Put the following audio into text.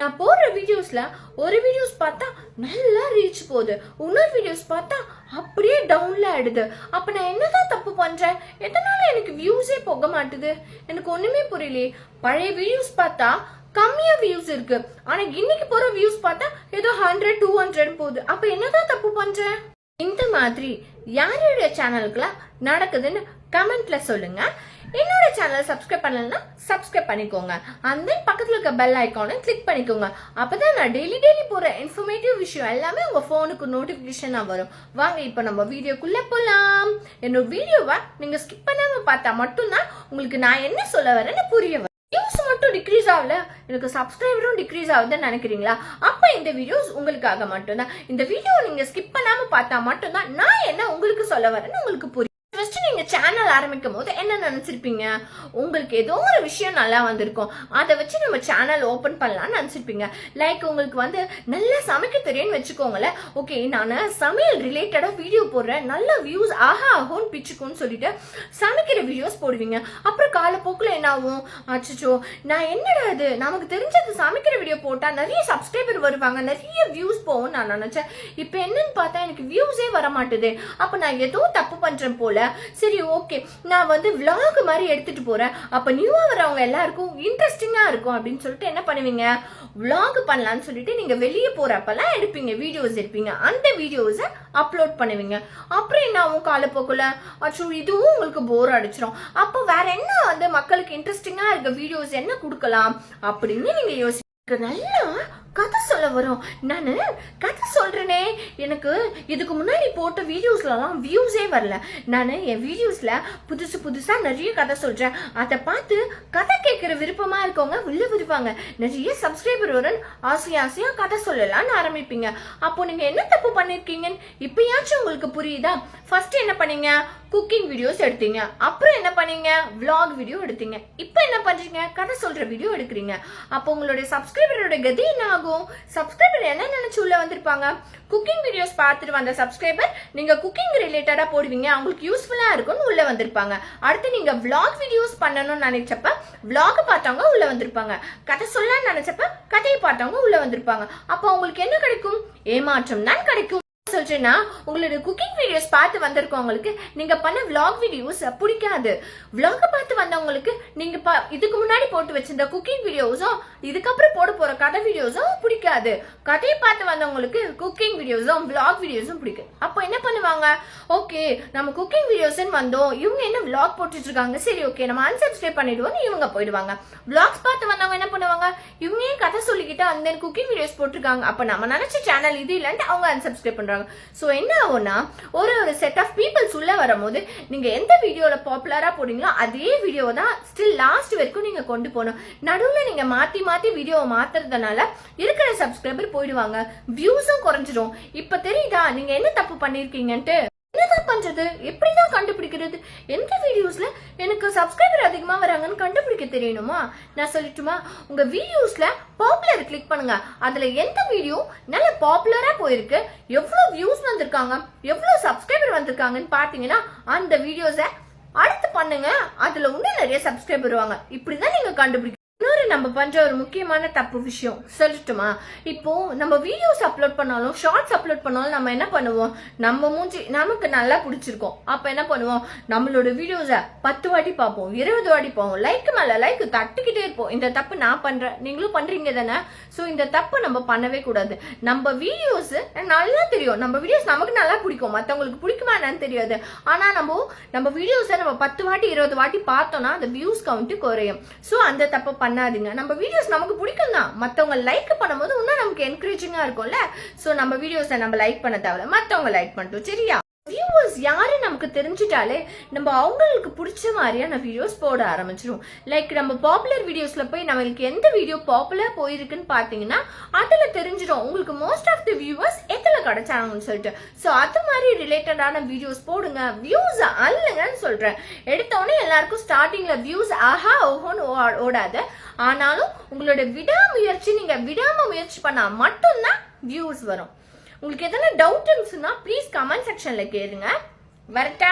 நான் போடுற வீடியோஸ்ல ஒரு வீடியோஸ் பார்த்தா நல்லா ரீச் போகுது. இன்னொரு வீடியோஸ் பார்த்தா அப்படியே டவுன்ல ஆயிடுது. அப்ப நான் என்னதான் தப்பு பண்றேன்? எதனால எனக்கு வியூஸே போக மாட்டுது? எனக்கு ஒண்ணுமே புரியலையே. பழைய வீடியோஸ் பார்த்தா கம்மியா வியூஸ் இருக்கு. ஆனா இன்னைக்கு போற வியூஸ் பார்த்தா ஏதோ ஹண்ட்ரட் டூ ஹண்ட்ரட் போகுது. அப்ப என்னதான் தப்பு பண்றேன்? இந்த மாதிரி யாருடைய சேனலுக்குலாம் நடக்குதுன்னு கமெண்ட்ல சொல்லுங்க. என்னோட சேனல் சப்ஸ்கிரைப் பண்ணலன்னா சப்ஸ்கிரைப் பண்ணிக்கோங்க. அந்த பக்கத்தில் இருக்க பெல் ஐக்கானை கிளிக் பண்ணிக்கோங்க. அப்பதான் நான் டெய்லி டெய்லி போற இன்ஃபர்மேட்டிவ் விஷயம் எல்லாமே உங்க போனுக்கு நோட்டிபிகேஷனா வரும். வாங்க இப்போ நம்ம வீடியோக்குள்ள போலாம். என்னோட வீடியோவை நீங்க ஸ்கிப் பண்ணாம பார்த்தா மட்டும்தான் உங்களுக்கு நான் என்ன சொல்ல வரேன்னு புரிய வரும். வியூஸ் மட்டும் டிக்ரீஸ் ஆகல. எனக்கு சப்ஸ்கிரைபரும் டிக்ரீஸ் ஆகுதுன்னு நினைக்கிறீங்களா? அப்ப இந்த வீடியோஸ் உங்களுக்காக மட்டும்தான். இந்த வீடியோ நீங்க ஸ்கிப் பண்ணாம பார்த்தா மட்டும்தான் நான் என்ன உங்களுக்கு சொல்ல வரேன்னு உங்களுக்கு புரியும். நீங்கள் நீங்க சேனல் ஆரம்பிக்கும் போது என்ன நினைச்சிருப்பீங்க? உங்களுக்கு ஏதோ ஒரு விஷயம் நல்லா வந்திருக்கும். அதை வச்சு நம்ம சேனல் ஓபன் பண்ணலாம்னு நினைச்சிருப்பீங்க. லைக் உங்களுக்கு வந்து நல்லா சமைக்க தெரியும்னு வச்சுக்கோங்களேன். ஓகே நான் சமையல் ரிலேட்டடா வீடியோ போடுறேன். நல்ல வியூஸ் ஆஹா ஆகும்னு பிச்சுக்கும்னு சொல்லிட்டு சமைக்கிற வீடியோஸ் போடுவீங்க. அப்புறம் காலப்போக்கில் என்ன ஆகும்? அச்சச்சோ நான் என்னடா இது? நமக்கு தெரிஞ்சது சமைக்கிற வீடியோ போட்டா நிறைய சப்ஸ்கிரைபர் வருவாங்க. நிறைய வியூஸ் போகும் நான் நினைச்சேன். இப்போ என்னன்னு பார்த்தா எனக்கு வியூஸே வர மாட்டுது அப்போ நான் ஏதோ தப்பு பண்றேன் போல. சரி சரி ஓகே நான் வந்து விலாக் மாதிரி எடுத்துட்டு போறேன். அப்ப நியூவா வரவங்க எல்லாருக்கும் இன்ட்ரெஸ்டிங்கா இருக்கும் அப்படின்னு சொல்லிட்டு என்ன பண்ணுவீங்க? விலாக் பண்ணலாம்னு சொல்லிட்டு நீங்க வெளியே போறப்பெல்லாம் எடுப்பீங்க வீடியோஸ் எடுப்பீங்க. அந்த வீடியோஸை அப்லோட் பண்ணுவீங்க. அப்புறம் என்ன ஆகும் காலப்போக்குல? அச்சோ இதுவும் உங்களுக்கு போர் அடிச்சிடும் அப்போ வேற என்ன வந்து மக்களுக்கு இன்ட்ரெஸ்டிங்கா இருக்க வீடியோஸ் என்ன கொடுக்கலாம் அப்படின்னு நீங்க யோசி நல்லா கதை சொல்ல வரும். நான் கதை சொல்றேனே. எனக்கு இதுக்கு முன்னாடி போட்ட வீடியோஸ்லலாம் வியூஸே வரல. நான் என் வீடியோஸ்ல புதுசு புதுசா நிறைய கதை சொல்றேன். அதை பார்த்து கதை கேட்குற விருப்பமா இருக்கவங்க உள்ள வருவாங்க. நிறைய சப்ஸ்கிரைபர் வரும் ஆசை ஆசையா கதை சொல்லலாம்னு ஆரம்பிப்பீங்க. அப்போ நீங்க என்ன தப்பு பண்ணிருக்கீங்கன்னு இப்பயாச்சும் உங்களுக்கு புரியுதா? ஃபர்ஸ்ட் என்ன பண்ணீங்க? குக்கிங் வீடியோஸ் எடுத்தீங்க. அப்புறம் என்ன பண்ணீங்க? விளாக் வீடியோ எடுத்தீங்க. இப்போ என்ன பண்றீங்க? கதை சொல்ற வீடியோ எடுக்கிறீங்க. அப்போ உங்களுடைய சப்ஸ்கிரைபரோட கதி என்ன ஆகும்? சப்ஸ்கிரைபர் என்ன நினைச்சு உள்ள வந்திருப்பாங்க? குக்கிங் வீடியோஸ் பார்த்துட்டு வந்த சப்ஸ்கிரைபர் நீங்க குக்கிங் ரிலேட்டடா போடுவீங்க. அவங்களுக்கு யூஸ்ஃபுல்லா இருக்கும்னு உள்ள வந்திருப்பாங்க. அடுத்து நீங்க விளாக் வீடியோஸ் பண்ணணும்னு நினைச்சப்ப விளாக் பார்த்தவங்க உள்ள வந்திருப்பாங்க. கதை சொல்லலாம்னு நினைச்சப்ப கதையை பார்த்தவங்க உள்ள வந்திருப்பாங்க. அப்போ அவங்களுக்கு என்ன கிடைக்கும்? ஏமாற்றம் தான் கிடைக்கும். சொல்றேன்னா உங்களுடைய குக்கிங் வீடியோஸ் பார்த்து வந்திருக்கவங்களுக்கு நீங்க பண்ண விளாக் வீடியோஸ் பிடிக்காது. விளாக பார்த்து வந்தவங்களுக்கு நீங்க இதுக்கு முன்னாடி போட்டு வச்சிருந்த குக்கிங் வீடியோஸும் இதுக்கப்புறம் போட போற கதை வீடியோஸும் பிடிக்காது. கதையை பார்த்து வந்தவங்களுக்கு குக்கிங் வீடியோஸும் விளாக் வீடியோஸும் பிடிக்கும். அப்போ என்ன பண்ணுவாங்க? ஓகே நம்ம குக்கிங் வீடியோஸ்ன்னு வந்தோம். இவங்க என்ன விளாக் போட்டுட்டு இருக்காங்க சரி ஓகே நம்ம அன்சப்ஸ்கிரைப் பண்ணிடுவோம் இவங்க போயிடுவாங்க. விளாக்ஸ் பார்த்து வந்தவங்க என்ன பண்ணுவாங்க? இவங்க கதை சொல்லிக்கிட்டு அந்த குக்கிங் வீடியோஸ் போட்டிருக்காங்க? அப்ப நம்ம நினைச்ச சேனல் இது இல்லைன்ட்டு அவங்க அன்சப்ஸ்கிரைப் பண்றாங்க. ஸோ என்ன ஆகும்னா ஒரு ஒரு செட் ஆஃப் பீப்புள்ஸ் உள்ள வரும்போது நீங்க எந்த வீடியோவில் பாப்புலரா போடுறீங்களோ அதே வீடியோ தான் ஸ்டில் லாஸ்ட் வரைக்கும் நீங்க கொண்டு போகணும். நடுவுல நீங்க மாத்தி மாத்தி வீடியோவை மாத்துறதுனால இருக்கிற சப்ஸ்கிரைபர் போயிடுவாங்க. வியூஸும் குறைஞ்சிரும். இப்ப தெரியுதா? நீங்க என்ன தப்பு பண்ணிருக்கீங்கன்னுட்டு என்ன தப்பு பண்ணுறது எப்படி தான் கண்டுபிடிக்கிறது? எந்த வீடியோஸ்ல எனக்கு சப்ஸ்கிரைபர் அதிகமா வராங்கன்னு கண்டுபிடிக்க தெரியணுமா? நான் சொல்லட்டுமா? உங்க வீடியோஸ்ல பாப்புலர் கிளிக் பண்ணுங்க. அதில் எந்த வீடியோ நல்ல பாப்புலராக போயிருக்கு? எவ்வளோ வியூஸ் வந்திருக்காங்க? எவ்வளோ சப்ஸ்கிரைபர் வந்திருக்காங்கன்னு பார்த்தீங்கன்னா அந்த வீடியோஸை அடுத்து பண்ணுங்க. அதில் இன்னும் நிறைய சப்ஸ்கிரைபர் வருவாங்க. இப்படி தான் நீங்கள் கண்டுபிடிக்க நம்ம பண்ற ஒரு முக்கியமான தப்பு விஷயம். சொல்லட்டுமா? இப்போ நம்ம வீடியோஸ் அப்லோட் பண்ணாலும் ஷார்ட்ஸ் அப்லோட் பண்ணாலும் நம்ம என்ன பண்ணுவோம்? நம்ம மூஞ்சி நமக்கு நல்லா பிடிச்சிருக்கோம். அப்ப என்ன பண்ணுவோம்? நம்மளோட வீடியோஸை பத்து வாட்டி பார்ப்போம் இருபது வாட்டி பார்ப்போம் லைக் மேல லைக் தட்டிக்கிட்டே இருப்போம். இந்த தப்பு நான் பண்றேன். நீங்களும் பண்றீங்க தானே? ஸோ இந்த தப்பு நம்ம பண்ணவே கூடாது. நம்ம வீடியோஸ் நல்லா தெரியும். நம்ம வீடியோஸ் நமக்கு நல்லா பிடிக்கும். மற்றவங்களுக்கு பிடிக்குமா என்னன்னு தெரியாது. ஆனா நம்ம நம்ம வீடியோஸை நம்ம பத்து வாட்டி இருபது வாட்டி பார்த்தோம்னா அந்த வியூஸ் கவுண்ட் குறையும். ஸோ அந்த தப்பை பண்ணாது பண்ணாதீங்க நம்ம வீடியோஸ் நமக்கு பிடிக்கும் தான் மற்றவங்க லைக் பண்ணும்போது இன்னும் நமக்கு என்கரேஜிங்காக இருக்கும்ல. ஸோ நம்ம வீடியோஸை நம்ம லைக் பண்ண தேவையில்ல. மற்றவங்க லைக் பண்ணிட்டோம். சரியா? வியூவர்ஸ் யாரும் நமக்கு தெரிஞ்சிட்டாலே நம்ம அவங்களுக்கு பிடிச்ச மாதிரியான வீடியோஸ் போட ஆரம்பிச்சிடும் லைக் நம்ம பாப்புலர் வீடியோஸில் போய் நம்மளுக்கு எந்த வீடியோ பாப்புலர் போயிருக்குன்னு பார்த்தீங்கன்னா அதில் தெரிஞ்சிடும். உங்களுக்கு மோஸ்ட் ஆஃப் தி வியூவர்ஸ் எத்தனை கிடைச்சாங்கன்னு சொல்லிட்டு. ஸோ அது மாதிரி ரிலேட்டடான வீடியோஸ் போடுங்க. வியூஸ் அல்லங்கன்னு சொல்கிறேன் எடுத்தோடனே எல்லாருக்கும் ஸ்டார்டிங்கில் வியூஸ் ஆஹா ஓஹோன்னு ஓ- ஓடாது. ஆனாலும் உங்களோட விடாமுயற்சி நீங்கள் விடாமல் முயற்சி பண்ணால் மட்டும்தான் வியூஸ் வரும். உங்களுக்கு எதனா டவுட் இருந்துச்சுன்னா ப்ளீஸ் கமெண்ட் செக்ஷன்ல கேளுங்க. வரட்டா.